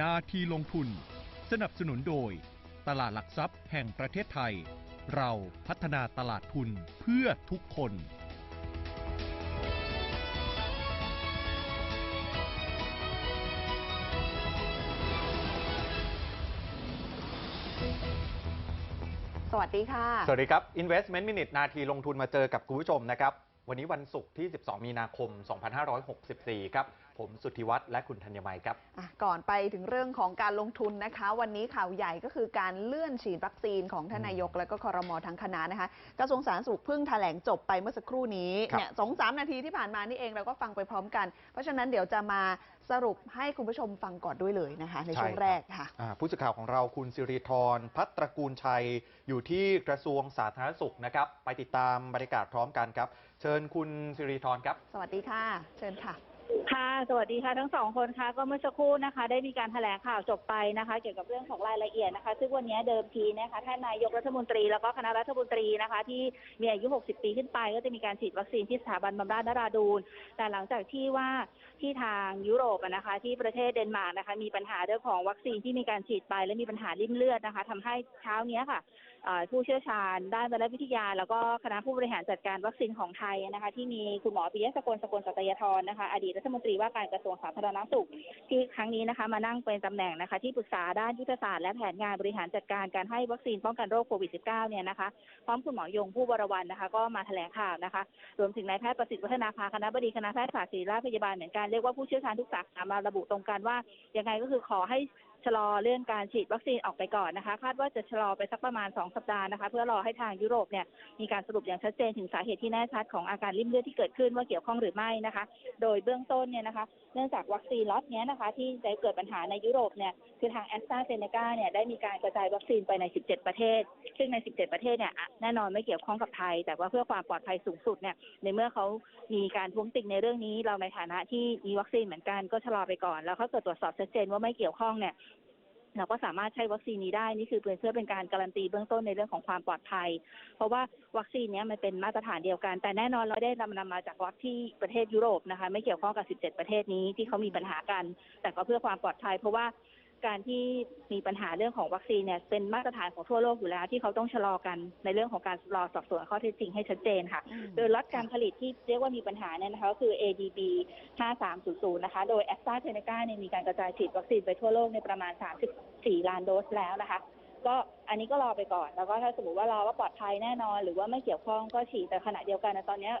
นาทีลงทุน สนับสนุนโดย ตลาดหลักทรัพย์แห่งประเทศไทย เราพัฒนาตลาดทุนเพื่อทุกคน สวัสดีค่ะ สวัสดีครับ Investment Minute นาทีลงทุนมาเจอกับคุณผู้ชมนะครับ วันนี้วันศุกร์ที่ 12 มีนาคม 2564 ครับ ผมสุทธิวัฒน์และคุณธัญมัยครับอะก่อนไปถึงเรื่องของการลงทุนนะคะ วันนี้ข่าวใหญ่ก็คือการเลื่อนฉีดวัคซีนของท่านนายกและก็คอรมอทั้งคณะนะคะกระทรวงสาธารณสุขเพิ่งแถลงจบไปเมื่อสักครู่นี้ครับเนี่ยสองสามนาทีที่ผ่านมานี่เองเราก็ฟังไปพร้อมกัน เพราะฉะนั้นเดี๋ยวจะมาสรุปให้คุณผู้ชมฟังก่อนด้วยเลยนะคะ ในช่วงใช่ครับแรกค่ะอ่าผู้สื่อข่าวของเราคุณสิริธรพัตรกูลชัยอยู่ที่กระทรวงสาธารณสุขนะครับ ไปติดตามบรรยากาศพร้อมกันครับ เชิญคุณสิริธรครับ สวัสดีค่ะ เชิญค่ะ ค่ะ สวัสดีค่ะทั้งสองคนค่ะ ก็เมื่อสักครู่นะคะ ได้มีการแถลงข่าวจบไปนะคะ เกี่ยวกับเรื่องของรายละเอียดนะคะ ซึ่งวันนี้เดิมทีนะคะท่านนายกรัฐมนตรีแล้วก็คณะรัฐมนตรีนะคะ ที่มีอายุ 60 ปีขึ้นไป ก็จะมีการฉีดวัคซีนที่สถาบันบำราศนราดูนแต่หลังจากที่ว่าที่ทางยุโรปนะคะ ที่ประเทศเดนมาร์กนะคะ มีปัญหาเรื่องของวัคซีนที่มีการฉีดไป และมีปัญหาริ่มเลือดนะคะทำให้เช้าเนี้ยค่ะ ผู้เชี่ยวชาญ ด้านไวรัสวิทยา แล้วก็คณะผู้บริหารจัดการวัคซีนของไทยนะคะที่มีคุณหมอปิยะสกลสกลสัตยธรนะคะอดีตรัฐมนตรีว่าการกระทรวงสาธารณสุข ที่ครั้งนี้นะคะมานั่งเป็นตำแหน่งนะคะที่ปรึกษาด้านยุทธศาสตร์และแผนงานบริหารจัดการการให้วัคซีนป้องกันโรคโควิด -19 เนี่ยนะคะพร้อมคุณหมอยงผู้บรวันนะคะ ก็มาแถลงข่าวนะคะรวมถึงนายแพทย์ประสิทธิ์วัฒนาภาคณะบดีคณะแพทยศาสตร์ศิริราชพยาบาลเหมือนกันเรียกว่าผู้เชี่ยวชาญทุกสาขามาระบุตรงกันว่ายังไงก็คือขอให้ ชะลอเรื่องการฉีดวัคซีนออกไปก่อนนะคะ คาดว่าจะชะลอไปสักประมาณ 2 สัปดาห์นะคะ เพื่อรอให้ทางยุโรปเนี่ยมีการสรุปอย่างชัดเจนถึงสาเหตุที่แน่ชัดของอาการริ่มเลือดที่เกิดขึ้นว่าเกี่ยวข้องหรือไม่นะคะ โดยเบื้องต้นเนี่ยนะคะเนื่องจากวัคซีนล็อตนี้นะคะ ที่ได้เกิดปัญหาในยุโรปเนี่ยคือทางแอสตราเซเนกาเนี่ยได้มีการกระจายวัคซีนไปใน 17 ประเทศ ซึ่งใน 17 ประเทศเนี่ยแน่นอนไม่เกี่ยวข้องกับไทย แต่ว่าเพื่อความปลอดภัยสูงสุดเนี่ยในเมื่อเขามีการท้วงติงในเรื่องนี้ เราในฐานะที่มีวัคซีนเหมือนกันก็ชะลอไปก่อน แล้วเขาเกิดตรวจสอบชัดเจนว่าไม่เกี่ยวข้องเนี่ย เราก็สามารถใช้วัคซีนนี้ได้ นี่คือเพื่อเป็นการการันตีเบื้องต้นในเรื่องของความปลอดภัย เพราะว่าวัคซีนนี้มันเป็นมาตรฐานเดียวกัน แต่แน่นอนเราได้นำนำมาจากวัคที่ประเทศยุโรปนะคะ ไม่เกี่ยวข้องกับ 17 ประเทศนี้ที่เขามีปัญหากัน แต่ก็เพื่อความปลอดภัย เพราะว่า การที่มีปัญหาเรื่องของวัคซีนเนี่ยเป็นมาตรฐานของทั่วโลกอยู่แล้ว ที่เขาต้องชะลอกันในเรื่องของการรอสอบสวนข้อเท็จจริงให้ชัดเจนค่ะ โดยล็อตการผลิตที่เรียกว่ามีปัญหาเนี่ยนะคะก็คือ ADB 5300 นะคะ โดย a s t r a z เซ e c a เนี่ยมีการกระจายฉีดวัคซีนไปทั่วโลกในประมาณ 34 ล้านโดสแล้วนะคะ ก็อันนี้ก็รอไปก่อน แล้วก็ถ้าสมมติว่ารอว่าปลอดภัยแน่นอน หรือว่าไม่เกี่ยวข้องก็ฉีดแต่ขณะเดียวกันนะตอนเนี้ย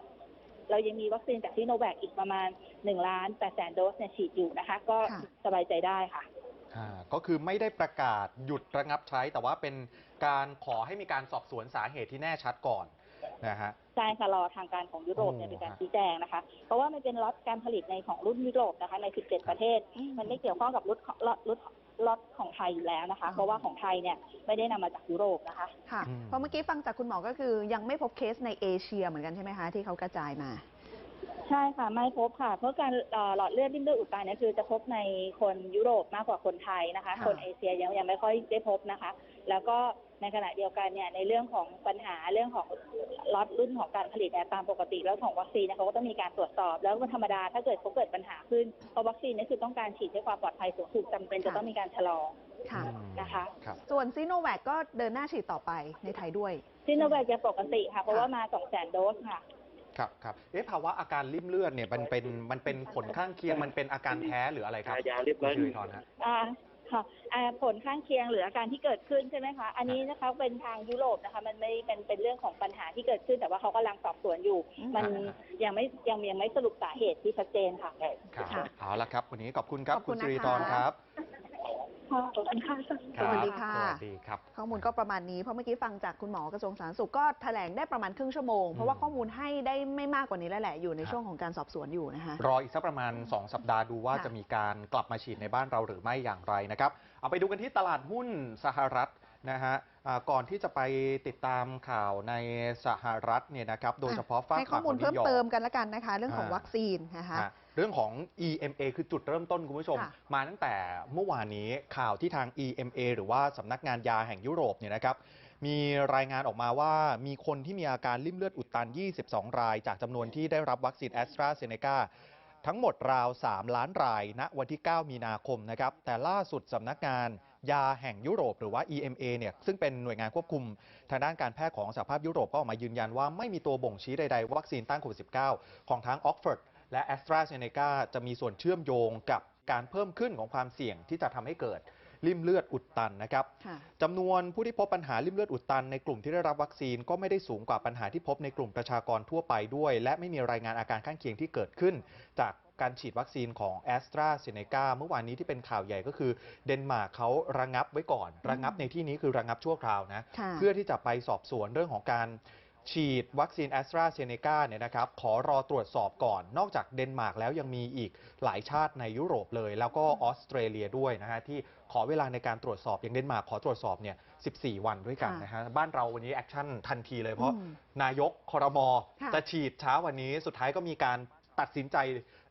เรายังมีวัคซีนจากที่โนแวคอีกประมาณ1ล้าน8แสนโดสเนี่ยฉีดอยู่นะคะ ก็ค่ะสบายใจได้ค่ะ อ่าก็คือไม่ได้ประกาศหยุดระงับใช้ แต่ว่าเป็นการขอให้มีการสอบสวนสาเหตุที่แน่ชัดก่อนนะฮะ ใช่ค่ะรอทางการของยุโรปเนี่ยโอ้เป็นการฮะชี้แจงนะคะ เพราะว่ามันเป็นล็อตการผลิตในของรุ่นยุโรปนะคะใน 17 ประเทศอืมมันไม่เกี่ยวข้องกับรุ่นของล็อตรุ่นล็อตของไทยอยู่แล้วนะคะอ๋อเพราะว่าของไทยเนี่ยไม่ได้นำมาจากยุโรปนะคะ ค่ะ อืม เพราะเมื่อกี้ฟังจากคุณหมอก็คือยังไม่พบเคสในเอเชียเหมือนกันใช่ไหมคะ ที่เขากระจายมา ใช่ค่ะไม่พบค่ะ เพราะการเอ่อหลอดเลือดริ่มเลือดอุดตันเนี่ยคือจะพบในคนยุโรปมากกว่าคนไทยนะคะค่ะคนเอเชียยังยังไม่ค่อยได้พบนะคะ แล้วก็ในขณะเดียวกันเนี่ยในเรื่องของปัญหาเรื่องของล็อตรุ่นของการผลิตเนี่ยตามปกติแล้วของวัคซีนเนี่ยเขาก็ต้องมีการตรวจสอบ แล้วมันธรรมดาถ้าเกิดเขาเกิดปัญหาขึ้นเพราะวัคซีนเนี่ยคือต้องการฉีดด้วยความปลอดภัยสูงสุดจำเป็นจะต้องมีการชะลอค่ะอืมนะคะครับส่วนซีโนแวคก็เดินหน้าฉีดต่อไปในไทยด้วยซิโนแวคจะปกติค่ะเพราะว่ามา2แสนโดสค่ะ ครับครับเอ๊ะภาวะอาการริ่มเลือดเนี่ยมันเป็นมันเป็นผลข้างเคียงมันเป็นอาการแพ้หรืออะไรครับยาเรียบร้อย คุณสิริธรฮะ อ่าค่ะอ่าผลข้างเคียงหรืออาการที่เกิดขึ้นใช่ไหมคะ อันนี้นะคะเป็นทางยุโรปนะคะ มันไม่เป็นเป็นเรื่องของปัญหาที่เกิดขึ้น แต่ว่าเขากำลังสอบสวนอยู่อืมมันอ่า ยังไม่ยังยังไม่สรุปสาเหตุที่ชัดเจนค่ะ ครับค่ะเอาละครับ วันนี้ขอบคุณครับ ขอบคุคุณณนะคะสิริธรครับ ค่ะขอบคุณค่ะสวัสดีค่ะ สวัสดีครับ ข้อมูลก็ประมาณนี้เพราะเมื่อกี้ฟังจากคุณหมอกระทรวงสาธารณสุขก็แถลงได้ประมาณครึ่งชั่วโมง เพราะว่าข้อมูลให้ได้ไม่มากกว่านี้แล้วแหละอยู่ในครับช่วงของการสอบสวนอยู่นะคะรออีกสักประมาณ 2 สัปดาห์ดูว่าค่ะจะมีการกลับมาฉีดในบ้านเราหรือไม่อย่างไรนะครับ เอาไปดูกันที่ตลาดหุ้นสหรัฐ นะฮะอ่าก่อนที่จะไปติดตามข่าวในสหรัฐเนี่ยนะครับโดยเฉพาะฝากให้ข้อฝั่งมูลของเพิ่มนิวยอร์กเติมกันละกันนะคะ เรื่องของอ่าวัคซีนนะคะฮะเรื่องของ EMA คือจุดเริ่มต้นคุณผู้ชมค่ะมาตั้งแต่เมื่อวานนี้ข่าวที่ทาง EMA หรือว่าสำนักงานยาแห่งยุโรปเนี่ยนะครับมีรายงานออกมาว่ามีคนที่มีอาการริ่มเลือดอุดตัน 22 ราย จากจำนวนที่ได้รับวัคซีนแอสตราเซเนกาทั้งหมดราว 3 ล้านรายณวันที่ 9 มีนาคมนะครับแต่ล่าสุดสำนักงาน ยาแห่งยุโรปหรือว่า EMA เนี่ยซึ่งเป็นหน่วยงานควบคุมทางด้านการแพทย์ของสหภาพยุโรปก็ออกมายืนยันว่าไม่มีตัวบ่งชี้ใดๆ วัคซีนต้านโควิด -19 ของทั้งออกฟอร์ดและ a s t r a z เซ e c a จะมีส่วนเชื่อมโยงกับการเพิ่มขึ้นของความเสี่ยงที่จะทำให้เกิดริ่มเลือดอุดตันนะครับจำนวนผู้ที่พบปัญหาริ่มเลือดอุดตันในกลุ่มที่ได้รับวัคซีนก็ไม่ได้สูงกว่าปัญหาที่พบในกลุ่มประชากรทั่วไปด้วย และไม่มีรายงานอาการข้างเคียงที่เกิดขึ้น จาก การฉีดวัคซีนของ a s t r a z เซ e c a เมื่อวานนี้ที่เป็นข่าวใหญ่ก็คือ เดนมาร์กเขาระงับไว้ก่อน ระงับในที่นี้คือระงับชั่วคราวนะค่ะเพื่อที่จะไปสอบสวนเรื่องของการฉีดวัคซีนแอสตราเซเนกาเนี่ยนะครับ ขอรอตรวจสอบก่อน นอกจากเดนมาร์กแล้วยังมีอีกหลายชาติในยุโรปเลย แล้วก็ออสเตรเลียด้วยนะฮะ ที่ขอเวลาในการตรวจสอบอย่างเดนมาร์กขอตรวจสอบเนี่ย 14 วันด้วยกันค่ะนะฮะ บ้านเราวันนี้แอคชั่นทันทีเลยเพราะอืมนายกคอรมอค่ะจะฉีดเช้าวันนี้สุดท้ายก็มีการตัดสินใจ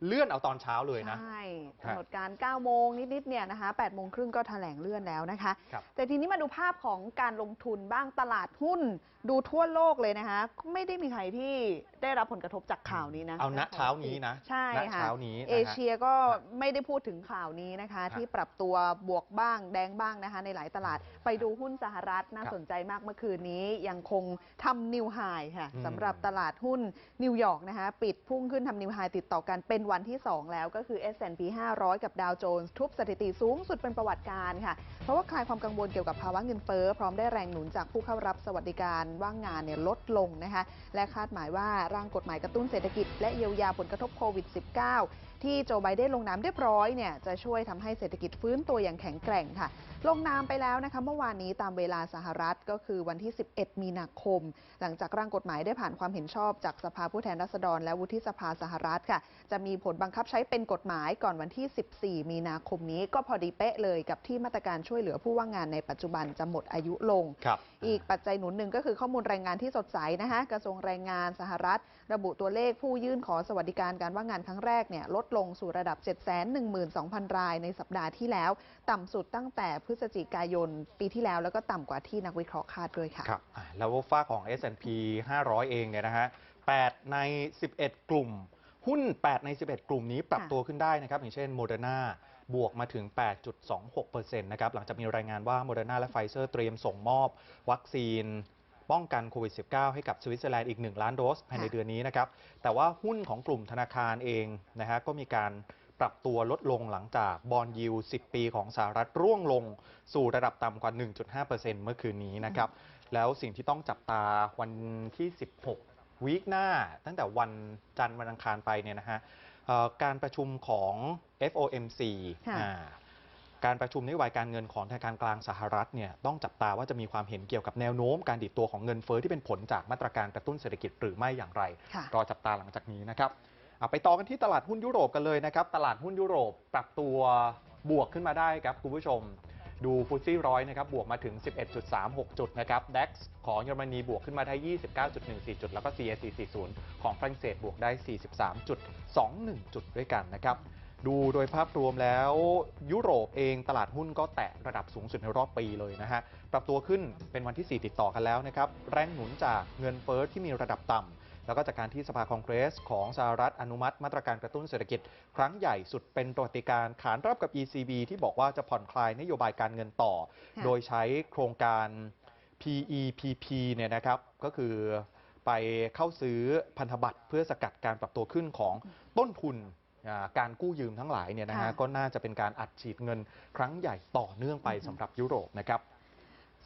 เลื่อนเอาตอนเช้าเลยนะ ใช่ครับกำหนดการ9โมงนิดๆเนี่ยนะคะ8โมงครึ่งก็แถลงเลื่อนแล้วนะคะ ครับ แต่ทีนี้มาดูภาพของการลงทุนบ้างตลาดหุ้นดูทั่วโลกเลยนะคะ ไม่ได้มีใครที่ได้รับผลกระทบจากข่าวนี้นะเอาณเช้านี้นะใช่ณค่ะ เช้านี้นะฮะ เอเชียก็ไม่ได้พูดถึงข่าวนี้นะคะครับที่ปรับตัวบวกบ้างแดงบ้างนะคะ ในหลายตลาดไปดูหุ้นสหรัฐน่าครับสนใจมากเมื่อคืนนี้ยังคงทำนิวไฮค่ะอืม สำหรับตลาดหุ้นนิวยอร์กนะคะ ปิดพุ่งขึ้นทำนิวไฮติดต่อกันเป็นวันที่ 2 แล้วก็คือ S&P 500 กับดาวโจนส์ทุบสถิติสูงสุดเป็นประวัติการค่ะ เพราะว่าคลายความกังวลเกี่ยวกับภาวะเงินเฟ้อพร้อมได้แรงหนุนจากผู้เข้ารับสวัสดิการว่างงานเนี่ยลดลงนะคะและคาดหมายว่าร่างกฎหมายกระตุ้นเศรษฐกิจและเยียวยาผลกระทบโควิด -19 ที่โจไบเดนลงนามเรียบร้อยเนี่ยจะช่วยทำให้เศรษฐกิจฟื้นตัวอย่างแข็งแกร่งค่ะ ลงนามไปแล้วนะคะเมื่อวานนี้ตามเวลาสหรัฐก็คือวันที่ 11 มีนาคม หลังจากร่างกฎหมายได้ผ่านความเห็นชอบจากสภาผู้แทนราษฎร และวุฒิสภาสหรัฐค่ะ จะมีผลบังคับใช้เป็นกฎหมายก่อนวันที่ 14 มีนาคมนี้ก็พอดีเป๊ะเลยกับที่มาตรการช่วยเหลือผู้ว่างงานในปัจจุบันจะหมดอายุลงครับอีกปัจจัยหนุนหนึ่งก็คือข้อมูลแรงงานที่สดใสนะคะกระทรวงแรงงานสหรัฐ ระบุตัวเลขผู้ยื่นขอสวัสดิการการว่างงานครั้งแรกเนี่ยลดลงสู่ระดับ 712,000 รายในสัปดาห์ที่แล้ว ต่ำสุดตั้งแต่พฤศจิกายนปีที่แล้ว แล้วก็ต่ำกว่าที่นักวิเคราะห์คาดด้วยค่ะครับแล้วฝ้าของ S&P 500 เองเนี่ยนะฮะ8ใน 11 กลุ่ม หุ้น 8 ใน 11 กลุ่มนี้ปรับตัวขึ้นได้นะครับ อย่างเช่นโมเดอร์นาบวกมาถึง 8.26%นะครับ หลังจากมีรายงานว่าโมเดอร์นาและไฟเซอร์เตรียมส่งมอบวัคซีน ป้องกันโควิด -19 ให้กับสวิตเซอร์แลนด์อีก 1 ล้านโดสภายในค่ะเดือนนี้นะครับ แต่ว่าหุ้นของกลุ่มธนาคารเองนะฮะก็มีการปรับตัวลดลงหลังจากบอลยิว 10 ปีของสหรัฐร่วงลงสู่ระดับต่ำกว่า 1.5%เมื่อคืนนี้นะครับ แล้วสิ่งที่ต้องจับตาวันที่ 16 วีคหน้า ตั้งแต่วันจันทร์วันอังคารไปเนี่ยนะฮะเอ่อการประชุมของ FOMC ค่ะอ่า การประชุมนโยบายการเงินของธนาคารกลางสหรัฐเนี่ยต้องจับตาว่าจะมีความเห็นเกี่ยวกับแนวโน้มการดิดตัวของเงินเฟ้อที่เป็นผลจากมาตรการกระตุ้นเศรษฐกิจหรือไม่อย่างไรค่ะรอจับตาหลังจากนี้นะครับเอาไปต่อกันที่ตลาดหุ้นยุโรปกันเลยนะครับ ตลาดหุ้นยุโรปปรับตัวบวกขึ้นมาได้ครับคุณผู้ชม ดูฟุตซี่ร้อยนะครับบวกมาถึง 11.36 จุดนะครับ DAX ของเยอรมนีบวกขึ้นมาได้ 29.14 จุด แล้วก็ CAC 40ของฝรั่งเศสบวกได้ 43.21 จุดด้วยกันนะครับ ดูโดยภาพรวมแล้วยุโรปเองตลาดหุ้นก็แตะระดับสูงสุดในรอบปีเลยนะฮะ ปรับตัวขึ้นเป็นวันที่ 4 ติดต่อกันแล้วนะครับ แรงหนุนจากเงินเฟ้อที่มีระดับต่ำ แล้วก็จากการที่สภาคองเกรสของสหรัฐอนุมัติมาตรการกระตุ้นเศรษฐกิจ ครั้งใหญ่สุดเป็นประวัติการณ์ขานรับกับ ECB ที่บอกว่าจะผ่อนคลายนโยบายการเงินต่อค่ะโดยใช้โครงการ PEPP เนี่ยนะครับก็คือไปเข้าซื้อพันธบัตรเพื่อสกัดการปรับตัวขึ้นของต้นทุนอ่า การกู้ยืมทั้งหลายเนี่ยนะฮะค่ะก็น่าจะเป็นการอัดฉีดเงินครั้งใหญ่ต่อเนื่องไปอือฮึสำหรับยุโรปนะครับ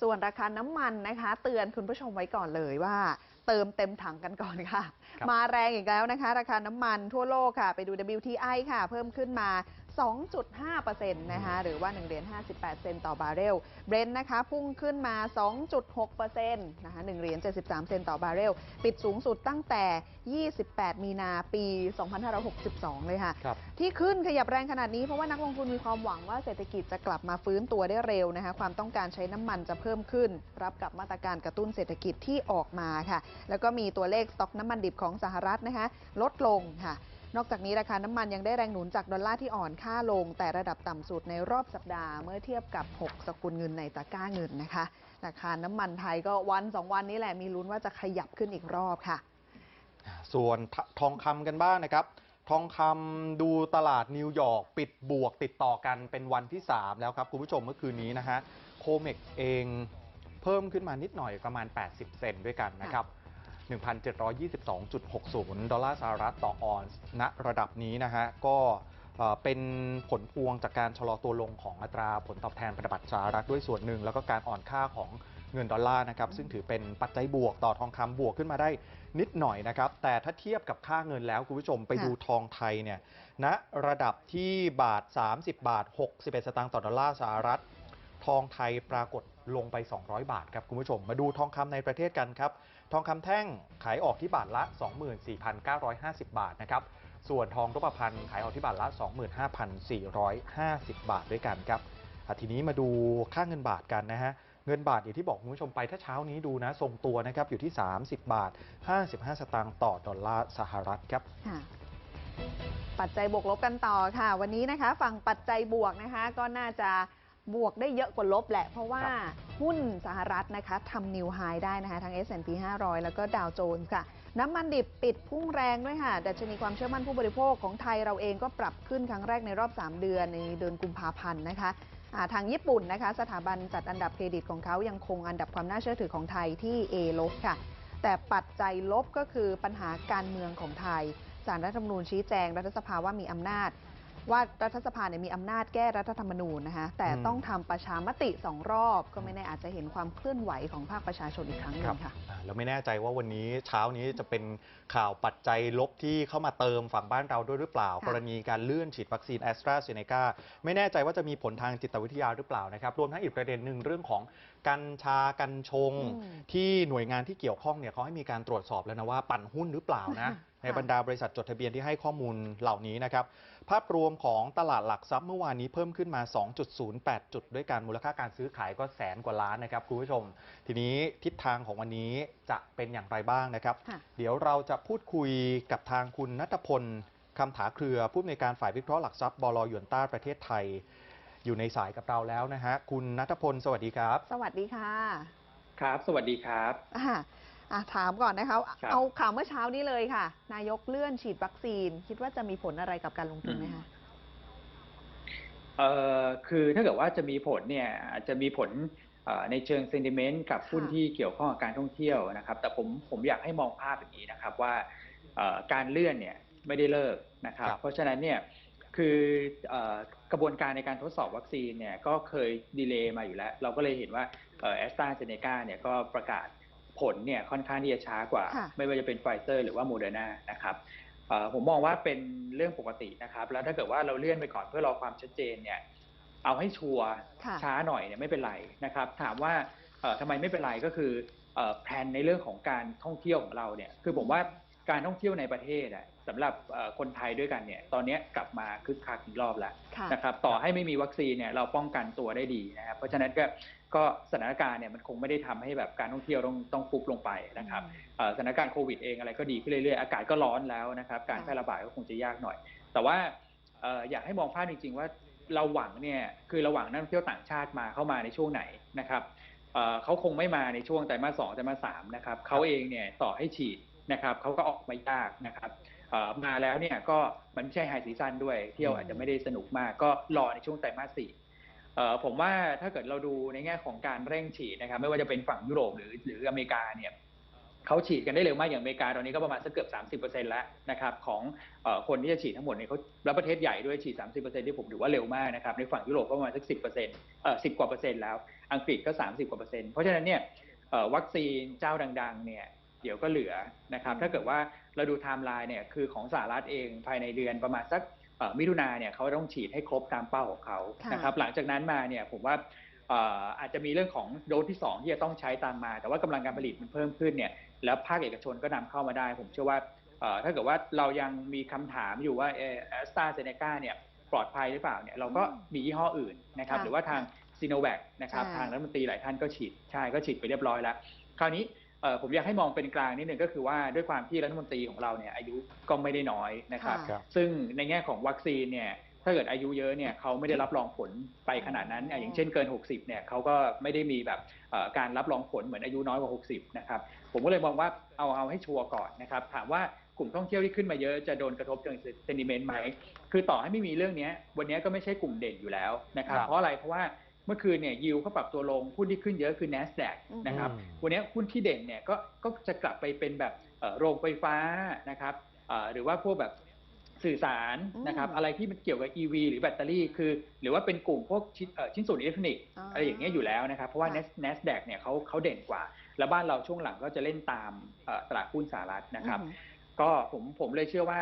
ส่วนราคาน้ำมันนะคะ เตือนคุณผู้ชมไว้ก่อนเลยว่า เติมเต็มถังกันก่อนค่ะครับมาแรงอีกแล้วนะคะ ราคาน้ำมันทั่วโลกค่ะ ไปดู WTI ค่ะ เพิ่มขึ้นมา 2.5%นะคะหรือว่า1เหรียญ58 เซนต์ต่อบาร์เรลเบรนท์นะคะพุ่งขึ้นมา 2.6%นะคะ1เหรียญ73 เซนต์ต่อบาร์เรลปิดสูงสุดตั้งแต่ 28 มีนาปี 2562 เลยค่ะครับที่ขึ้นขยับแรงขนาดนี้เพราะว่านักลงทุนมีความหวังว่าเศรษฐกิจจะกลับมาฟื้นตัวได้เร็วนะคะความต้องการใช้น้ำมันจะเพิ่มขึ้น รับกับมาตรการกระตุ้นเศรษฐกิจที่ออกมาค่ะ แล้วก็มีตัวเลขสต็อกน้ำมันดิบของสหรัฐนะคะลดลงค่ะ นอกจากนี้ราคาน้ำมันยังได้แรงหนุนจากดอลลาร์ที่อ่อนค่าลง แต่ระดับต่ำสุดในรอบสัปดาห์เมื่อเทียบกับ 6 สกุลเงินในตะกร้าเงินนะคะ ราคาน้ำมันไทยก็วันสองวันนี้แหละมีลุ้นว่าจะขยับขึ้นอีกรอบค่ะ ส่วนททองคำกันบ้างนะครับ ทองคำดูตลาดนิวยอร์กปิดบวกติดต่อกันเป็นวันที่ 3 แล้วครับคุณผู้ชมเมื่อคืนนี้นะฮะโคเมกเองเพิ่มขึ้นมานิดหน่อยประมาณ 80 เซนด้วยกันนะครับ 1,722.60 ดอลลาร์สหรัฐต่อออนซ์ณระดับนี้นะฮะก็เอ่อเป็นผลพวงจากการชะลอตัวลงของอัตราผลตอบแทนพันธบัตรสหรัฐด้วยส่วนหนึ่ง แล้วก็การอ่อนค่าของเงินดอลลาร์นะครับซึ่งถือเป็นปัจจัยบวกต่อทองคำบวกขึ้นมาได้นิดหน่อยนะครับ แต่ถ้าเทียบกับค่าเงินแล้วคุณผู้ชมไปดูทองไทยเนี่ยณระดับที่บาท 30 บาท 61 สตางค์ต่อดอลลาร์สหรัฐ ทองไทยปรากฏลงไป 200 บาทครับคุณผู้ชม มาดูทองคำในประเทศกันครับ ทองคำแท่งขายออกที่บาทละ 24,950 บาทนะครับส่วนทองรูปพรรณขายออกที่บาทละ 25,450 บาทด้วยกันครับทีนี้มาดูค่าเงินบาทกันนะฮะเงินบาทอย่างที่บอกคุณผู้ชมไปถ้าเช้านี้ดูนะทรงตัวนะครับอยู่ที่ 30 บาท 55 สตางค์ต่อดอลลาร์สหรัฐครับปัจจัยบวกลบกันต่อค่ะ วันนี้นะคะ ฝั่งปัจจัยบวกนะคะ ก็น่าจะ บวกได้เยอะกว่าลบแหละ เพราะว่าครับหุ้นสหรัฐนะคะทำนิวไฮได้นะคะ ทั้ง S&P 500 แล้วก็ดาวโจนส์ค่ะ น้ำมันดิบปิดพุ่งแรงด้วยค่ะดัชนีความเชื่อมั่นผู้บริโภคของไทยเราเองก็ปรับขึ้นครั้งแรกในรอบ 3 เดือนในเดือนกุมภาพันธ์นะคะอ่าทางญี่ปุ่นนะคะ สถาบันจัดอันดับเครดิตของเขายังคงอันดับความน่าเชื่อถือของไทยที่ A ลบค่ะ แต่ปัจจัยลบก็คือปัญหาการเมืองของไทยสารรัฐธรรมนูญชี้แจงรัฐสภาว่ามีอำนาจ ว่ารัฐสภาเนี่ยมีอำนาจแก้รัฐธรรมนูญนะคะแต่อืมต้องทำประชามติสองรอบ ก็ไม่แน่อาจจะเห็นความเคลื่อนไหวของภาคประชาชนอีกครั้งหนึงค่ะ อ่าแล้วไม่แน่ใจว่าวันนี้เช้านี้จะเป็นข่าวปัจจัยลบที่เข้ามาเติมฝั่งบ้านเราด้วยหรือเปล่า ค่ะ กรณีการเลื่อนฉีดวัคซีนแอสตราเซเนกาไม่แน่ใจว่าจะมีผลทางจิตวิทยาหรือเปล่านะครับ รวมทั้งอีกประเด็นหนึ่งเรื่องของกัญชากัญชงอืมที่หน่วยงานที่เกี่ยวข้องเนี่ยเขาให้มีการตรวจสอบแล้วนะว่าปั่นหุ้นหรือเปล่านะค่ะ ในบรรดาบริษัทจดทะเบียนที่ให้ข้อมูลเหล่านี้นะครับ ภาพรวมของตลาดหลักทรัพย์เมื่อวานนี้เพิ่มขึ้นมา 2.08 จุด ด้วยกันมูลค่าการซื้อขายก็แสนกว่าล้านนะครับคุณผู้ชม ทีนี้ทิศทางของวันนี้จะเป็นอย่างไรบ้างนะครับค่ะเดี๋ยวเราจะพูดคุยกับทางคุณนัทพลคำถาเครือผู้อำนวยการฝ่ายวิเคราะห์หลักทรัพย์บลยวนต้าประเทศไทย อยู่ในสายกับเราแล้วนะฮะคุณนัทพลสวัสดีครับ สวัสดีค่ะ ครับ สวัสดีครับ อ่าอะถามก่อนนะคะครับเอาข่าวเมื่อเช้านี้เลยค่ะ นายกเลื่อนฉีดวัคซีน คิดว่าจะมีผลอะไรกับการลงทุนไหมคะเอ่อคือถ้าเกิดว่าจะมีผลเนี่ยอาจจะมีผลเอ่อในเชิงเซนติเมนต์กับหุ้นค่ะที่เกี่ยวข้องกับการท่องเที่ยวนะครับ แต่ผมผมอยากให้มองภาพอย่างนี้นะครับว่าเอ่อการเลื่อนเนี่ยไม่ได้เลิกนะครับครับเพราะฉะนั้นเนี่ยคือเอ่อกระบวนการในการทดสอบวัคซีนเนี่ยก็เคยดีเลย์มาอยู่แล้ว เราก็เลยเห็นว่าแอสตราเซเนกาเนี่ยก็ประกาศ ผลเนี่ยค่อนข้างที่จะช้ากว่าค่ะไม่ว่าจะเป็นไฟเซอร์หรือว่าโมเดอร์นานะครับเอ่อผมมองว่าเป็นเรื่องปกตินะครับ แล้วถ้าเกิดว่าเราเลื่อนไปก่อนเพื่อรอความชัดเจนเนี่ยเอาให้ชัวร์ค่ะช้าหน่อยเนี่ยไม่เป็นไรนะครับ ถามว่าเอ่อทำไมไม่เป็นไรก็คือเอ่อแผนในเรื่องของการท่องเที่ยวของเราเนี่ยคือผมว่าการท่องเที่ยวในประเทศอะสำหรับเอ่อคนไทยด้วยกันเนี่ย ตอนนี้กลับมาคึกคักอีกรอบแล้วค่ะนะครับ ต่อให้ไม่มีวัคซีนเนี่ยเราป้องกันตัวได้ดีนะครับ เพราะฉะนั้นก็ ก็สถานการณ์เนี่ยมันคงไม่ได้ทำให้แบบการท่องเที่ยวต้องต้องฟุบลงไปนะครับเอ่อสถานการณ์โควิดเองอะไรก็ดีขึ้นเรื่อยๆ อากาศก็ร้อนแล้วนะครับ การแพร่ระบาดก็คงจะยากหน่อย แต่ว่าเอ่ออยากให้มองภาพจริง ๆ ว่าเราหวังเนี่ยคือเราหวังนักท่องเที่ยวต่างชาติมาเข้ามาในช่วงไหนนะครับเอ่อเขาคงไม่มาในช่วงไตรมาสสองไตรมาสสามนะครับเขาเองเนี่ยต่อให้ฉีดนะครับเขาก็ออกมายากนะครับเอ่อมาแล้วเนี่ยก็มันไม่ใช่ไฮซีซันด้วยเที่ยวอาจจะไม่ได้สนุกมากก็รอในช่วงไตรมาสสี่เอ่อ ผมว่าถ้าเกิดเราดูในแง่ของการเร่งฉีดนะครับ ไม่ว่าจะเป็นฝั่งยุโรปหรือหรืออเมริกาเนี่ยเขาฉีดกันได้เร็วมากอย่างอเมริกาตอนนี้ก็ประมาณสักเกือบ 30%แล้วนะครับของอคนที่จะฉีดทั้งหมดเนี่ยเขาแล้วประเทศใหญ่ด้วยฉีด 30%ที่ผมถือว่าเร็วมากนะครับในฝั่งยุโรปก็ประมาณสัก 10%เอ่อ10 กว่าเปอร์เซ็นต์แล้ว อังกฤษก็ 30 กว่าเปอร์เซ็นต์เพราะฉะนั้นเนี่ยวัคซีนเจ้าดัง ๆ เนี่ยเดี๋ยวก็เหลือนะครับถ้าเกิดว่าเราดูไทม์ไลน์เนี่ยคือของสหรัฐเองภายในเดือนประมาณสัก มิถุนาเนี่ยเขาต้องฉีดให้ครบตามเป้าของเขาค่ะนะครับหลังจากนั้นมาเนี่ยผมว่าเอ่ออาจจะมีเรื่องของโดสที่ 2 ที่จะต้องใช้ตามมา แต่ว่ากำลังการผลิตมันเพิ่มขึ้นเนี่ยแล้วภาคเอกชนก็นำเข้ามาได้ ผมเชื่อว่าเอ่อถ้าเกิดว่าเรายังมีคำถามอยู่ว่าแอสตราเซเนกาเนี่ยปลอดภัยหรือเปล่าเนี่ยเราก็มียี่ห้ออื่นนะครับค่ะหรือว่าทางซีโนแวคนะครับใช่ทางรัฐมนตรีหลายท่านก็ฉีดใช่ก็ฉีดไปเรียบร้อยแล้ว คราวนี้ เอ่อผมอยากให้มองเป็นกลางนิดนึงก็คือว่าด้วยความที่รัฐมนตรีของเราเนี่ยอายุก็ไม่ได้น้อยนะครับ ค่ะครับซึ่งในแง่ของวัคซีนเนี่ยถ้าเกิดอายุเยอะเนี่ยเขาไม่ได้รับรองผลไปขนาดนั้นอะอย่างเช่นเกิน 60เนี่ยเขาก็ไม่ได้มีแบบเอ่อการรับรองผลเหมือนอายุน้อยกว่า 60นะครับผมก็เลยมองว่าเอาเอาให้ชัวร์ก่อนนะครับถามว่ากลุ่มท่องเที่ยวที่ขึ้นมาเยอะจะโดนกระทบเชิงเซนิเมนต์ไหม คือต่อให้ไม่มีเรื่องเนี้ยวันนี้ก็ไม่ใช่กลุ่มเด่นอยู่แล้วนะครับ ครับ เพราะอะไรเพราะว่า เมื่อคืนเนี่ยยิวเขาปรับตัวลงหุ้นที่ขึ้นเยอะคือ NASDAQ อืมนะครับอืมวันนี้หุ้นที่เด่นเนี่ยก็ก็จะกลับไปเป็นแบบเอ่อโรงไฟฟ้านะครับเอ่อหรือว่าพวกแบบสื่อสารนะครับอืมอะไรที่มันเกี่ยวกับ EV หรือแบตเตอรี่คือ หรือว่าเป็นกลุ่มพวกชิ้นเอ่อชิ้นส่วนอิเล็กทรอนิกส์อ่าอะไรอย่างเงี้ยอยู่แล้วนะครับ เพราะว่าค่ะ NASDAQ เนี่ยเขาเขาเด่นกว่า แล้วบ้านเราช่วงหลังก็จะเล่นตามเอ่อตลาดหุ้นสหรัฐนะครับอืมก็ผมผมเลยเชื่อว่า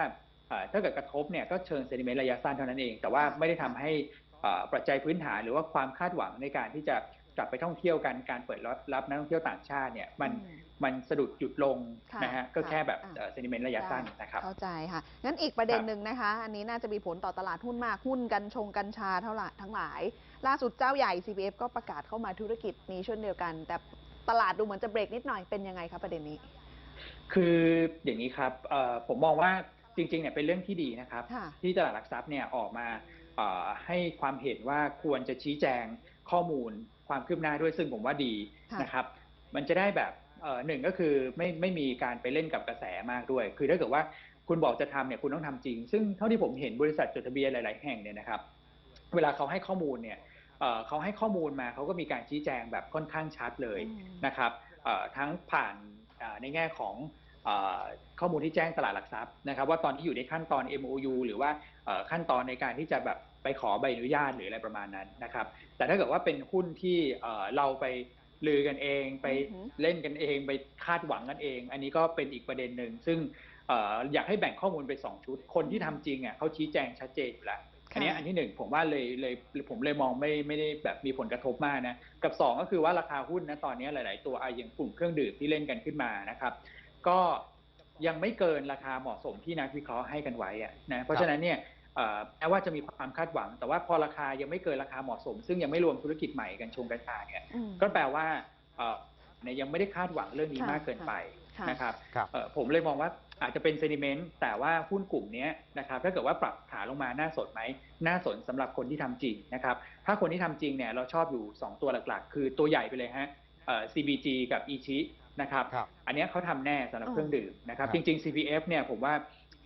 เอ่อถ้าเกิดกระทบเนี่ยก็เชิงเซนิเมนต์ระยะสั้นเท่านั้นเอง แต่ว่าค่ะไม่ได้ทำให้เอ่อ ปัจจัยพื้นฐานหรือว่าความคาดหวังในการที่จะกลับไปท่องเที่ยวกันการเปิดรับรับนักท่องเที่ยวต่างชาติเนี่ยมันอืมมันสะดุดหยุดลงค่ะนะฮะก็ค่ะแค่แบบอะเซนิเมนต์ระยะสั้นนะครับเข้าใจค่ะงั้นอีกประเด็นครับหนึ่งนะคะ อันนี้น่าจะมีผลต่อตลาดหุ้นมากหุ้นกัญชงกัญชาเท่าไหร่ทั้งหลาย ล่าสุดเจ้าใหญ่ CPF ก็ประกาศเข้ามาธุรกิจนี้เช่นเดียวกัน แต่ตลาดดูเหมือนจะเบรกนิดหน่อยเป็นยังไงคะประเด็นนี้ คืออย่างนี้ครับเอ่อผมมองว่าจริงๆเนี่ยเป็นเรื่องที่ดีนะครับค่ะที่ตลาดหลักทรัพย์เนี่ยออกมาเอ่อ ให้ความเห็นว่าควรจะชี้แจงข้อมูลความคืบหน้าด้วยซึ่งผมว่าดีค่ะนะครับ มันจะได้แบบเอ่อหนึ่งก็คือไม่ไม่มีการไปเล่นกับกระแสมากด้วย คือถ้าเกิดว่าคุณบอกจะทำเนี่ยคุณต้องทำจริง ซึ่งเท่าที่ผมเห็นบริษัทจดทะเบียนหลาย ๆ แห่งเนี่ยนะครับ เวลาเขาให้ข้อมูลเนี่ยเอ่อเขาให้ข้อมูลมาเขาก็มีการชี้แจงแบบค่อนข้างชัดเลยอืมนะครับเอ่อทั้งผ่านเอ่อในแง่ของเอ่อข้อมูลที่แจ้งตลาดหลักทรัพย์นะครับ ว่าตอนที่อยู่ในขั้นตอน MOU หรือว่าเอ่อขั้นตอนในการที่จะแบบ ไปขอใบอนุญาตหรืออะไรประมาณนั้นนะครับ แต่ถ้าเกิดว่าเป็นหุ้นที่เอ่อเราไปลือกันเองไปอือหือเล่นกันเองไปคาดหวังกันเอง อันนี้ก็เป็นอีกประเด็นหนึ่งซึ่งเอ่ออยากให้แบ่งข้อมูลเป็นสองชุด คนที่ทำจริงอะเขาชี้แจงชัดเจนอยู่แล้วอันนี้อันที่หนึ่งผมว่าเลยเลยผมเลยมองไม่ไม่ได้แบบมีผลกระทบมากนะ กับสองก็คือว่าราคาหุ้นนะตอนนี้หลาย ๆ ตัวอะอย่างกลุ่มเครื่องดื่มที่เล่นกันขึ้นมานะครับ ก็ยังไม่เกินราคาเหมาะสมที่นักวิเคราะห์ให้กันไว้อะนะเพราะฉะนั้นเนี่ยเอ่อ แม้ว่าจะมีความคาดหวัง แต่ว่าพอราคายังไม่เกินราคาเหมาะสม ซึ่งยังไม่รวมธุรกิจใหม่กันชงกัญชาเนี่ยอืมก็แปลว่าเอ่อเนี่ยยังไม่ได้คาดหวังเรื่องนี้ค่ะมากเกินไปค่ะนะครับครับเอ่อผมเลยมองว่าอาจจะเป็นเซนิเมนต์แต่ว่าหุ้นกลุ่มเนี้ยนะครับถ้าเกิดว่าปรับขาลงมาน่าสนไหมน่าสนสำหรับคนที่ทำจริงนะครับถ้าคนที่ทำจริงเนี่ยเราชอบอยู่ 2 ตัวหลักๆ คือตัวใหญ่ไปเลยฮะเอ่อ CBG กับอีชินะครับครับอันเนี้ยเขาทำแน่สำหรับอืมเครื่องดื่มนะครับครับ จริง ๆ CPF เนี่ยผมว่า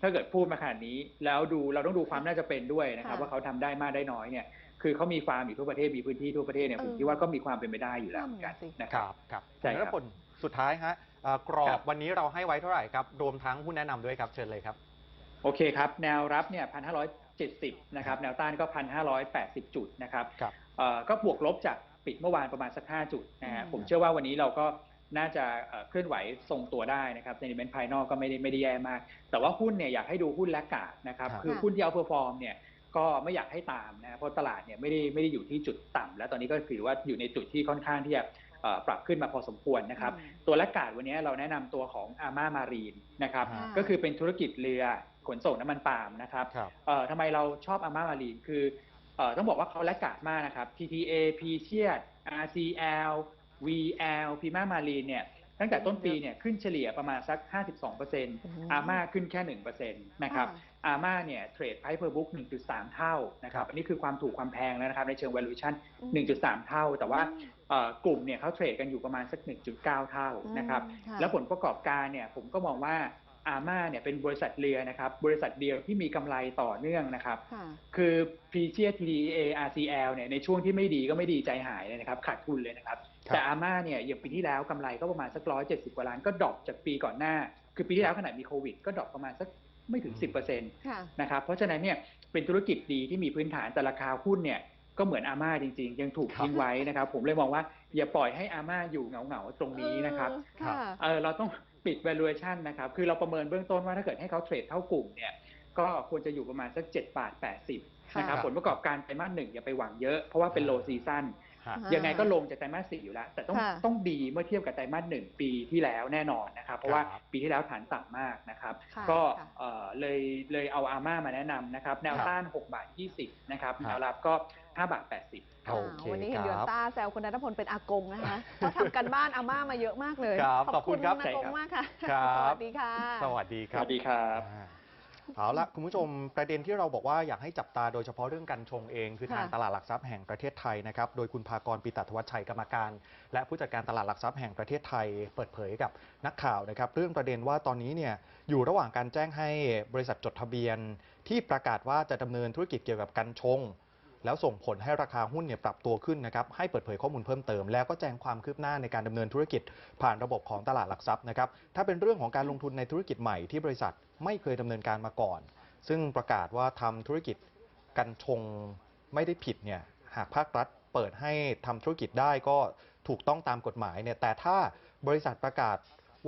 ถ้าเกิดพูดมาขนาดนี้ แล้วดูเราต้องดูความน่าจะเป็นด้วยนะครับค่ะว่าเขาทำได้มากได้น้อยเนี่ยคือเขามีฟาร์มอยู่ทั่วประเทศมีพื้นที่ทั่วประเทศเนี่ยผมเออคิดว่าก็มีความเป็นไปได้อยู่แล้วเหมือนกันนั่นน่ะสินะคครับรับครับใช่คุณครับนพลสุดท้ายฮะเอ่อกรอครับบวันนี้เราให้ไว้เท่าไหร่ครับรวมทั้งหุ้นแนะนำด้วยครับเชิญเลยครับ โอเคครับ แนวรับเนี่ย1,570นะครับแนวต้านก็1,580จุดนะครับครับเอ่อก็บวกลบจากปิดเมื่อวานประมาณสัก5จุดนะฮะอืมผมเชื่อว่าวันนี้เราก็ น่าจะเอ่อเคลื่อนไหวทรงตัวได้นะครับเซนิเมนต์ภายนอกก็ไม่ได้ไม่ได้แย่มาก แต่ว่าหุ้นเนี่ยอยากให้ดูหุ้นและกาดนะครับครับคือหุ้นที่เอาเพอร์ฟอร์มเนี่ยก็ไม่อยากให้ตามนะเพราะตลาดเนี่ยไม่ได้ไม่ได้อยู่ที่จุดต่ำแล้วตอนนี้ก็ถือว่าอยู่ในจุดที่ค่อนข้างที่จะเอ่อปรับขึ้นมาพอสมควรนะครับอืมตัวและกาดวันนี้เราแนะนำตัวของอาม่ามารีนนะครับอ่าก็คือเป็นธุรกิจเรือขนส่งน้ำมันปาล์มนะครับครับเอ่อทำไมเราชอบอาม่ามารีนคือเอ่อต้องบอกว่าเขาและกาดมากนะครับ TTA p เชียด RCL VL พีมามารีนเนี่ยตั้งแต่ต้นปีเนี่ยขึ้นเฉลี่ยประมาณสัก 52%อาม่าขึ้นแค่ 1%นะครับอาม่าเนี่ยเทรดไพเ e อร์บุ๊ก1.3 เท่านะครัครับบอันนี้คือความถูกความแพงแล้วนะครับในเชิง valuation อืม1.3 เท่า แต่ว่าเอ่อกลุ่มเนี่ยเขาเทรดกันอยู่ประมาณสัก 1.9 เท่านะครับอืมค่ะแล้วผลประกอบการเนี่ยผมก็มองว่าอาม่าเนี่ยเป็นบริษัทเรือนะครับ บริษัทเดียวที่มีกำไรต่อเนื่องนะครับค่ะคือ p ีเชีย TDA RCL เนี่ยในช่วงที่ไม่ดีก็ไม่ดีใจหายเลยนะครับ ขาดทุนเลยนะครับครับ แต่อาม่าเนี่ยอย่างปีที่แล้วกำไรก็ประมาณสักร้อยเจ็ดสิบกว่าล้านก็ดรอปจากปีก่อนหน้า คือปีที่แล้วขนาดมีโควิด ก็ดรอปประมาณสักไม่ถึง10%ค่ะนะครับเพราะฉะนั้นเนี่ยเป็นธุรกิจดีที่มีพื้นฐานแต่ราคาหุ้นเนี่ยก็เหมือนอาม่าจริง ๆ ยังถูกทิ้งไว้นะครับ ผมเลยมองว่าอย่าปล่อยให้อาม่าอยู่เหงาๆตรงนี้นะครับเออค่ะเออเราต้องปิด valuation นะครับ คือเราประเมินเบื้องต้นว่าถ้าเกิดให้เขาเทรดเท่ากลุ่มเนี่ยก็ควรจะอยู่ประมาณสัก7บาท80นะครับค่ะผลประกอบการไตรมาสหนึ่งอย่าไปหวังเยอะ เพราะว่าเป็น low season ฮะอ่า ยังไงก็ลงจากไตรมาสสี่อยู่แล้ว แต่ต้องค่ะต้องดีเมื่อเทียบกับไตรมาสหนึ่งปีที่แล้วแน่นอนนะครับ เพราะว่าครับปีที่แล้วฐานต่ำมากนะครับค่ะก็ค่ะเอ่อเลยเลยเอาอาม่ามาแนะนำนะครับ แนวครับต้าน 6 บาท 20 นะครับครับแนวรับก็ 5 บาท 80โอเคอ่าวันนี้เห็นครับยอนต้าแซวคุณนัทพลเป็นอากงนะคะเขาทำกันบ้านอาม่ามาเยอะมากเลยครับขอบคุณครับอากงมากค่ะครับสวัสดีค่ะ สวัสดีคสรับวัสดีครับอ่า เอาละคุณผู้ชมประเด็นที่เราบอกว่าอยากให้จับตาโดยเฉพาะเรื่องการชงเอง คือค่ะทางตลาดหลักทรัพย์แห่งประเทศไทยนะครับโดยคุณภากรปิตัทวัชชัยกรรมการ และผู้จัดการตลาดหลักทรัพย์แห่งประเทศไทย เปิดเผยกับนักข่าวนะครับเรื่องประเด็นว่าตอนนี้เนี่ยอยู่ระหว่างการแจ้งให้บริษัทจดทะเบียน ที่ประกาศว่าจะดำเนินธุรกิจเกี่ยวกับการชง แล้วส่งผลให้ราคาหุ้นเนี่ยปรับตัวขึ้นนะครับให้เปิดเผยข้อมูลเพิ่มเติม แล้วก็แจ้งความคืบหน้าในการดำเนินธุรกิจ ผ่านระบบของตลาดหลักทรัพย์นะครับถ้าเป็นเรื่องของการลงทุนในธุรกิจใหม่ที่บริษัทไม่เคยดำเนินการมาก่อน ซึ่งประกาศว่าทำธุรกิจกันชงไม่ได้ผิดเนี่ยหากภาครัฐเปิดให้ทำธุรกิจได้ก็ถูกต้องตามกฎหมายเนี่ยแต่ถ้าบริษัทประกาศ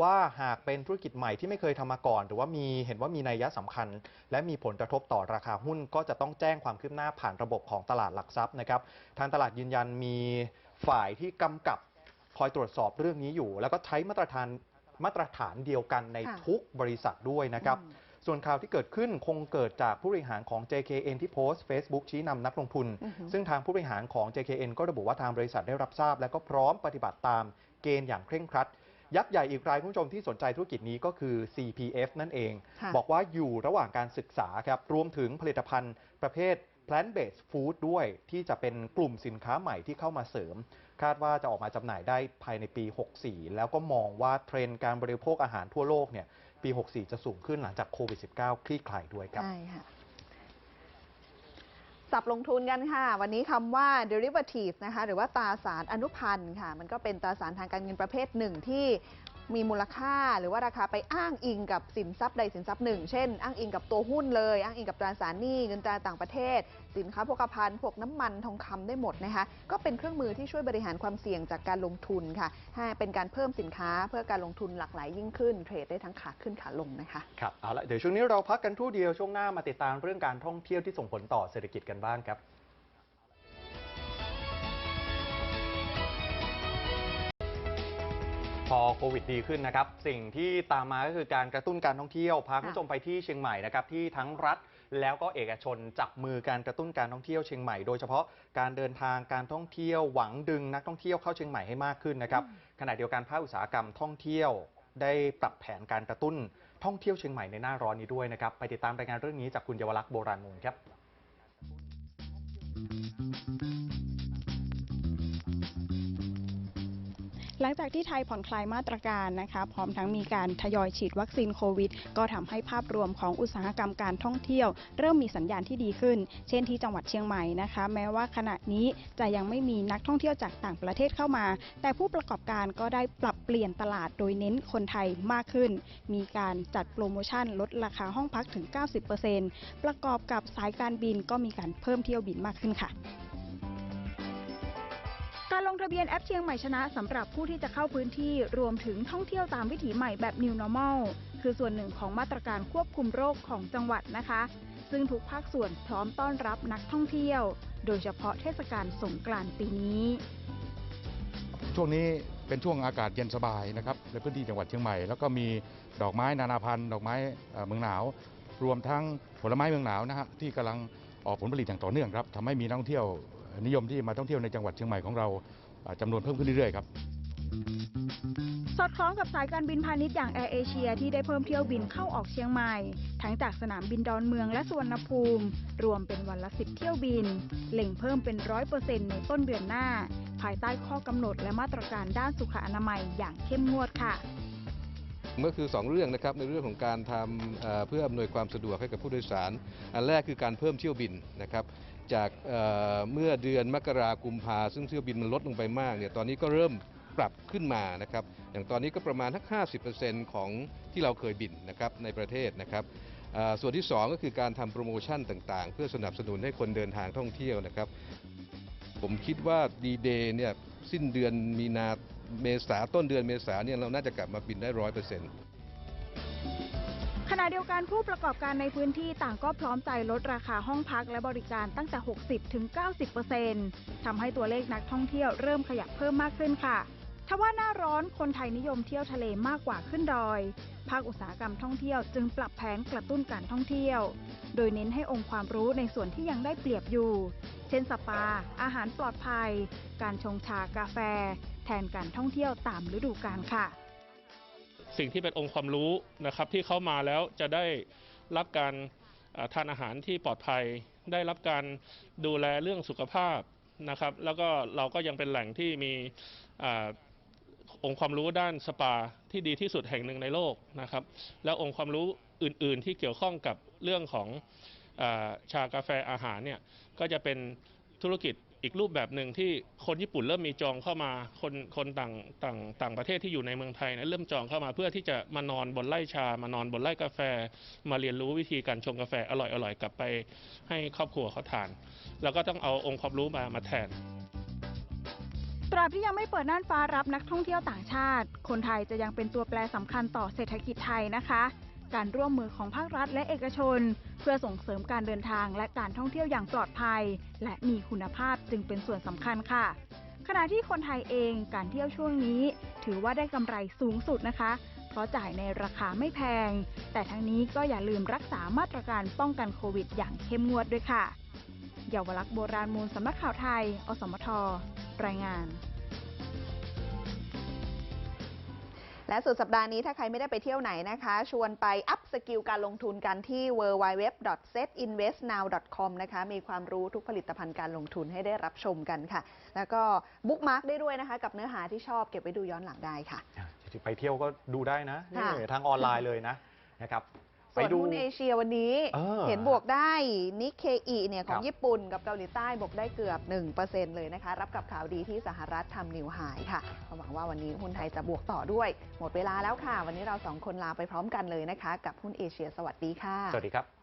ว่าหากเป็นธุรกิจใหม่ที่ไม่เคยทำมาก่อน หรือว่ามีเห็นว่ามีนัยยะสำคัญ และมีผลกระทบต่อราคาหุ้น ก็จะต้องแจ้งความคืบหน้าผ่านระบบของตลาดหลักทรัพย์นะครับทางตลาดยืนยันมีฝ่ายที่กำกับคอยตรวจสอบเรื่องนี้อยู่ แล้วก็ใช้มาตรฐานมาตรฐานเดียวกันในค่ะทุกบริษัทด้วยนะครับอืมส่วนข่าวที่เกิดขึ้นคงเกิดจากผู้บริหารของ JKN ที่โพสต์ Facebook ชี้นำนักลงทุนอือฮึซึ่งทางผู้บริหารของ JKN ก็ระบุว่าทางบริษัทได้รับทราบ และก็พร้อมปฏิบัติตามเกณฑ์อย่างเคร่งครัด ยักษ์ใหญ่อีกรายคุณผู้ชมที่สนใจธุรกิจนี้ก็คือ CPF นั่นเองค่ะบอกว่าอยู่ระหว่างการศึกษาครับรวมถึงผลิตภัณฑ์ประเภท plant-based food ด้วยที่จะเป็นกลุ่มสินค้าใหม่ที่เข้ามาเสริม คาดว่าจะออกมาจำหน่ายได้ภายในปี 64 แล้วก็มองว่าเทรนด์การบริโภคอาหารทั่วโลกเนี่ยปี 64 จะสูงขึ้นหลังจากโควิด -19 คลี่คลายด้วยครับใช่ค่ะ สับลงทุนกันค่ะ วันนี้คำว่า derivative นะคะ หรือว่าตราสารอนุพันธ์ค่ะ มันก็เป็นตราสารทางการเงินประเภทหนึ่งที่มีมูลค่าหรือว่าราคาไปอ้างอิงกับสินทรัพย์ใดสินทรัพย์หนึ่ง เช่น อ้างอิงกับตัวหุ้นเลย อ้างอิงกับตราสารหนี้เงินตราต่างประเทศ สินค้าโภคภัณฑ์พวกน้ำมันทองคำได้หมดนะคะ ก็เป็นเครื่องมือที่ช่วยบริหารความเสี่ยงจากการลงทุนค่ะให้เป็นการเพิ่มสินค้าเพื่อการลงทุนหลากหลายยิ่งขึ้น เทรดได้ทั้งขาขึ้นขาลงนะคะ ครับเอาละเดี๋ยวช่วงนี้เราพักกันครู่เดียวช่วงหน้ามาติดตามเรื่องการท่องเที่ยวที่ส่งผลต่อเศรษฐกิจกันบ้างครับพอโควิดดีขึ้นนะครับ สิ่งที่ตามมาก็คือการกระตุ้นการท่องเที่ยว พาคุณผู้ชมไปที่เชียงใหม่นะครับ ที่ทั้งรัฐ แล้วก็เอกชนจับมือการกระตุ้นการท่องเที่ยวเชียงใหม่โดยเฉพาะการเดินทางการท่องเที่ยวหวังดึงนักท่องเที่ยวเข้าเชียงใหม่ให้มากขึ้นนะครับขณะเดียวกันภาคอุตสาหกรรมท่องเที่ยว ได้ปรับแผนการกระตุ้นท่องเที่ยวเชียงใหม่ในหน้าร้อนนี้ด้วยนะครับไปติดตามรายงานเรื่องนี้จากคุณเยาวลักษณ์โบราณมูลครับ หลังจากที่ไทยผ่อนคลายมาตรการนะคะ พร้อมทั้งมีการทยอยฉีดวัคซีนโควิด ก็ทำให้ภาพรวมของอุตสาหกรรมการท่องเที่ยว เริ่มมีสัญญาณที่ดีขึ้น เช่นที่จังหวัดเชียงใหม่นะคะ แม้ว่าขณะนี้จะยังไม่มีนักท่องเที่ยวจากต่างประเทศเข้ามา แต่ผู้ประกอบการก็ได้ปรับเปลี่ยนตลาดโดยเน้นคนไทยมากขึ้น มีการจัดโปรโมชั่นลดราคาห้องพักถึง 90%ประกอบกับสายการบินก็มีการเพิ่มเที่ยวบินมากขึ้นค่ะ งทะเบียนแอปเชียงใหม่ชนะสำหรับผู้ที่จะเข้าพื้นที่รวมถึงท่องเที่ยวตามวิถีใหม่แบบ New Normal คือส่วนหนึ่งของมาตรการควบคุมโรคของจังหวัดนะคะ ซึ่งทุกภาคส่วนพร้อมต้อนรับนักท่องเที่ยว โดยเฉพาะเทศกาลสงกรานต์ปีนี้ ช่วงนี้เป็นช่วงอากาศเย็นสบายนะครับในพื้นที่จังหวัดเชียงใหม่แล้วก็มีดอกไม้นานาพันธุ์ดอกไม้เมืองหนาว รวมทั้งผลไม้เมืองหนาวนะฮะที่กำลังออกผลผลิตอย่างต่อเนื่องครับทำให้มีนักท่องเที่ยวนิยมที่มาท่องเที่ยวในจังหวัดเชียงใหม่ของเรา จำนวนเพิ่มขึ้นเรื่อยๆครับสอดคล้องกับสายการบินพาณิชย์อย่างแอร์เอเชียที่ได้เพิ่มเที่ยวบินเข้าออกเชียงใหม่ ทั้งจากสนามบินดอนเมืองและสวนภูมิ รวมเป็นวันละ 10 เที่ยวบินเล็งเพิ่มเป็นร้อยเปอร์เซ็นต์ในต้นเดือนหน้า ภายใต้ข้อกำหนดและมาตรการด้านสุขอนามัยอย่างเข้มงวดค่ะก็คือ 2 เรื่องนะครับในเรื่องของการทำเอ่อเพื่ออำนวยความสะดวกให้กับผู้โดยสาร อันแรกคือการเพิ่มเที่ยวบินนะครับ จากเเมื่อเดือนมกรากุมภาซึ่งเที่ยวบินมันลดลงไปมากเนี่ยตอนนี้ก็เริ่มปรับขึ้นมานะครับอย่างตอนนี้ก็ประมาณทัก 50%ของที่เราเคยบินนะครับในประเทศนะครับส่วนที่ 2 ก็คือการทำโปรโมชั่นต่างๆ เพื่อสนับสนุนให้คนเดินทางท่องเที่ยวนะครับ ผมคิดว่าดีเดย์เนี่ยสิ้นเดือนมีนาเมษาต้นเดือนเมษาเนี่ยเราน่าจะกลับมาบินได้ร้อยเปอร์เซ็นต์ ณะเดียวกันผู้ประกอบการในพื้นที่ต่างก็พร้อมใจลดราคาห้องพักและบริการตั้งแต่ 60ถึง90%ทำให้ตัวเลขนักท่องเที่ยวเริ่มขยับเพิ่มมากขึ้นค่ะทว่าหน้าร้อนคนไทยนิยมเที่ยวทะเลมากกว่าขึ้นดอย ภาคอุตสาหกรรมท่องเที่ยวจึงปรับแผนกระตุ้นการท่องเที่ยว โดยเน้นให้องค์ความรู้ในส่วนที่ยังได้เปรียบอยู่ เช่นสปา อาหารปลอดภัย การชงชากาแฟ แทนการท่องเที่ยวตามฤดูกาลค่ะ สิ่งที่เป็นองค์ความรู้นะครับที่เข้ามาแล้วจะได้รับการทานอาหารที่ปลอดภัย ได้รับการดูแลเรื่องสุขภาพนะครับ แล้วก็เราก็ยังเป็นแหล่งที่มีอองค์ความรู้ด้านสปาที่ดีที่สุดแห่งหนึ่งในโลกนะครับ แล้วองค์ความรู้อื่น ๆ ที่เกี่ยวข้องกับเรื่องของอชากาแฟอาหารเนี่ยก็จะเป็นธุรกิจ อีกรูปแบบหนึ่งที่คนญี่ปุ่นเริ่มมีจองเข้ามา คนคนต่างต่างต่างประเทศที่อยู่ในเมืองไทยนะเริ่มจองเข้ามาเพื่อที่จะมานอนบนไร่ชา มานอนบนไร่กาแฟ มาเรียนรู้วิธีการชงกาแฟอร่อยๆกลับไปให้ครอบครัวเขาทาน แล้วก็ต้องเอาองค์ความรู้มามาแทนตราบที่ยังไม่เปิดน่านฟ้ารับนักท่องเที่ยวต่างชาติ คนไทยจะยังเป็นตัวแปรสำคัญต่อเศรษฐกิจไทยนะคะ การร่วมมือของภาครัฐและเอกชน เพื่อส่งเสริมการเดินทางและการท่องเที่ยวอย่างปลอดภัย และมีคุณภาพจึงเป็นส่วนสำคัญค่ะ ขณะที่คนไทยเองการเที่ยวช่วงนี้ ถือว่าได้กำไรสูงสุดนะคะ เพราะจ่ายในราคาไม่แพง แต่ทั้งนี้ก็อย่าลืมรักษามาตรการป้องกันโควิด อย่างเข้มงวดด้วยค่ะเยาวลักษณ์โบราณมูลสำนักข่าวไทย อสมท รายงาน และสุดสัปดาห์นี้ถ้าใครไม่ได้ไปเที่ยวไหนนะคะ ชวนไปอัพสกิลการลงทุนกันที่ www.setinvestnow.com นะคะ มีความรู้ทุกผลิตภัณฑ์การลงทุนให้ได้รับชมกันค่ะ แล้วก็บุ๊กมาร์กได้ด้วยนะคะ กับเนื้อหาที่ชอบเก็บไว้ดูย้อนหลังได้ค่ะ ไปเที่ยวก็ดูได้นะนี่ค่ะทางออนไลน์เลยนะนะครับ ส่ไปวนดูหุ้นเอเชียวันนี้เออเห็นบวกได้นิเคอีเนี่ยขอคงรับญี่ปุ่นกับเกาหลีใต้บวกได้เกือบ 1%เลยนะคะ รับกับข่าวดีที่สหรัฐทำนิวไฮค่ะก็หวังว่าวันนี้หุ้นไทยจะบวกต่อด้วย หมดเวลาแล้วค่ะ วันนี้เราสองคนลาไปพร้อมกันเลยนะคะ กับหุ้นเอเชีย สวัสดีค่ะ สวัสดีครับ